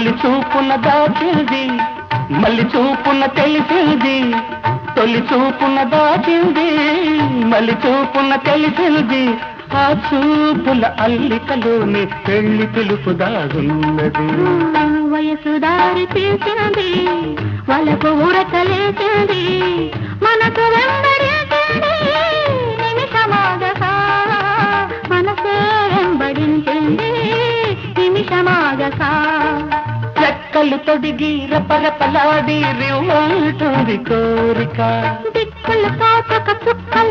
తొలి చూపున దాచింది మళ్ళీ చూపున తెలిసింది. తొలి చూపున దాచింది మళ్ళీ చూపున తెలిసింది. ఆ చూపుల అల్లికలోని పెళ్ళి పిలుపు దాగున్నది. వయసు దారి తీసింది వాళ్ళకు ఊరకలేసింది మనకు రెక్కలు తొడిగి రపరపలాడి రివ్వంటుంది కోరిక. దిక్కులు కాచక చుక్కల